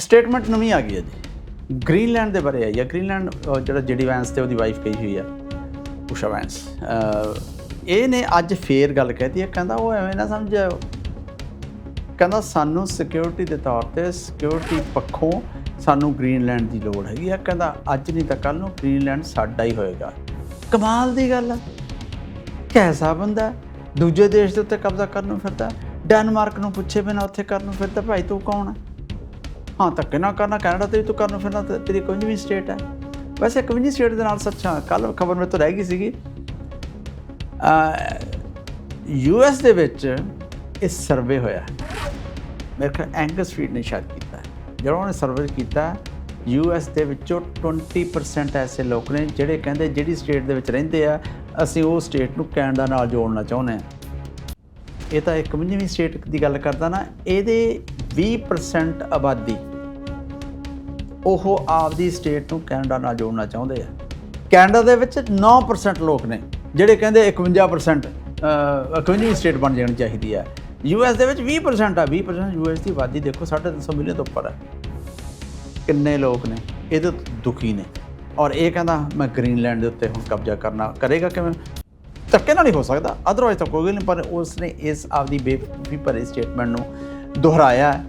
Statement ਨਵੀਂ ਆ ਗਈ ਹੈ ਜੀ। ਗ੍ਰੀਨਲੈਂਡ ਦੇ ਬਾਰੇ ਆਈ ਹੈ। ਗ੍ਰੀਨਲੈਂਡ ਜਿਹੜਾ ਜਿਹੜੀ ਵੈਂਸ ਤੇ ਉਹਦੀ ਵਾਈਫ ਕਹੀ ਹੋਈ ਹੈ ਉਸ਼ਾ ਵੈਂਸ ਅਹ, ਇਹ ਨੇ ਅੱਜ ਫੇਰ ਗੱਲ ਕਹਿਤੀ ਹੈ। ਕਹਿੰਦਾ ਉਹ ਐਵੇਂ ਨਾ ਸਮਝਿਓ ਕਹਿੰਦਾ ਸਾਨੂੰ ਸਿਕਿਉਰਿਟੀ ਦੇ ਤੌਰ ਤੇ ਸਿਕਿਉਰਿਟੀ ਪੱਖੋਂ ਸਾਨੂੰ ਗ੍ਰੀਨਲੈਂਡ ਦੀ ਲੋੜ ਹੈਗੀ ਆ। ਕਹਿੰਦਾ ਅੱਜ ਨਹੀਂ ਤਾਂ ਕੱਲ ਨੂੰ ਗ੍ਰੀਨਲੈਂਡ ਸਾਡਾ ਹੀ ਹੋਏਗਾ। ਕਮਾਲ ਦੀ ਗੱਲ ਆ। ਕੈਸਾ ਬੰਦਾ ਦੂਜੇ ਦੇਸ਼ ਦੇ ਉੱਤੇ ਕਬਜ਼ਾ ਕਰਨ ਨੂੰ ਫਿਰਦਾ ਡੈਨਮਾਰਕ ਨੂੰ ਪੁੱਛੇ ਬਿਨਾ ਉੱਥੇ ਕਰਨ ਨੂੰ ਫਿਰਦਾ ਭਾਈ ਤੂੰ ਕੌਣ ਹੈ? ਹਾਂ, ਧੱਕੇ ਨਾ ਕਰਨਾ ਕੈਨੇਡਾ ਤੇ ਵੀ ਤੂੰ ਕਰਨਾ ਨੂੰ ਫਿਰਨਾ ਤੇ ਤੇਰੀ ਕੋਈ ਵੀ ਸਟੇਟ ਹੈ। ਵੈਸੇ ਕੋਈ ਨਹੀਂ ਸਟੇਟ ਦੇ ਨਾਲ ਸੱਚਾ ਕੱਲ ਖਬਰ ਮੇਰੇ ਤੋਂ ਰਹਿ ਗਈ ਸੀਗੀ। ਯੂ ਐਸ ਦੇ ਵਿੱਚ ਇਹ ਸਰਵੇ ਹੋਇਆ। ਮੇਰੇ ਖਿਆਲ ਐਂਗਸ ਫੀਡ ਨੇ ਸ਼ਾਇਦ ਕੀਤਾ। ਹੈ। ਜਦੋਂ ਉਹਨੇ ਸਰਵੇ ਕੀਤਾ ਯੂ ਐਸ ਦੇ ਵਿੱਚੋਂ 20% ਐਸੇ ਲੋਕ ਨੇ ਜਿਹੜੇ ਕਹਿੰਦੇ ਜਿਹੜੀ ਸਟੇਟ ਦੇ ਵਿੱਚ ਰਹਿੰਦੇ ਆ, ਅਸੀਂ ਉਹ ਸਟੇਟ ਨੂੰ ਕੈਨੇਡਾ ਨਾਲ ਜੋੜਨਾ ਚਾਹੁੰਦੇ ਆ। ਇਹ ਤਾਂ ਇੱਕ ਪੰਜਵੀਂ ਸਟੇਟ ਦੀ ਗੱਲ ਕਰਦਾ ਨਾ, ਇਹਦੇ 20% ਆਬਾਦੀ। ਉਹ ਆਪਦੀ ਸਟੇਟ ਨੂੰ ਕੈਨੇਡਾ ਨਾਲ ਜੋੜਨਾ ਚਾਹੁੰਦੇ ਆ। ਕੈਨੇਡਾ ਦੇ ਵਿੱਚ 9% ਲੋਕ ਨੇ, ਜਿਹੜੇ ਕਹਿੰਦੇ 51% ਅਹ 51ਵੀਂ ਸਟੇਟ ਬਣ ਜਾਣੀ ਚਾਹੀਦੀ ਹੈ ਯੂ ਐਸ ਦੇ ਵਿੱਚ 20% ਆ 20% ਯੂ ਐਸ ਦੀ ਆਬਾਦੀ ਦੇਖੋ 350 ਮਿਲੀਅਨ ਤੋਂ ਉੱਪਰ ਹੈ ਕਿੰਨੇ ਲੋਕ ਨੇ ਇਹਦੇ ਤੋਂ ਦੁਖੀ ਨੇ। ਔਰ ਇਹ ਕਹਿੰਦਾ, ਮੈਂ ਗ੍ਰੀਨਲੈਂਡ ਦੇ ਉੱਤੇ ਹੁਣ ਕਬਜ਼ਾ ਕਰਨਾ ਕਰੇਗਾ ਕਿਵੇਂ? ਧੱਕੇ ਨਾਲ ਹੀ ਹੋ ਸਕਦਾ ਅਦਰਵਾਇਜ਼ ਤਾਂ ਕੋਈ ਨਹੀਂ, ਪਰ ਉਸ ਨੇ ਇਸ ਆਪਦੀ ਬੇਵਕੂਫੀ ਭਰੀ ਸਟੇਟਮੈਂਟ ਨੂੰ ਦੁਹਰਾਇਆ।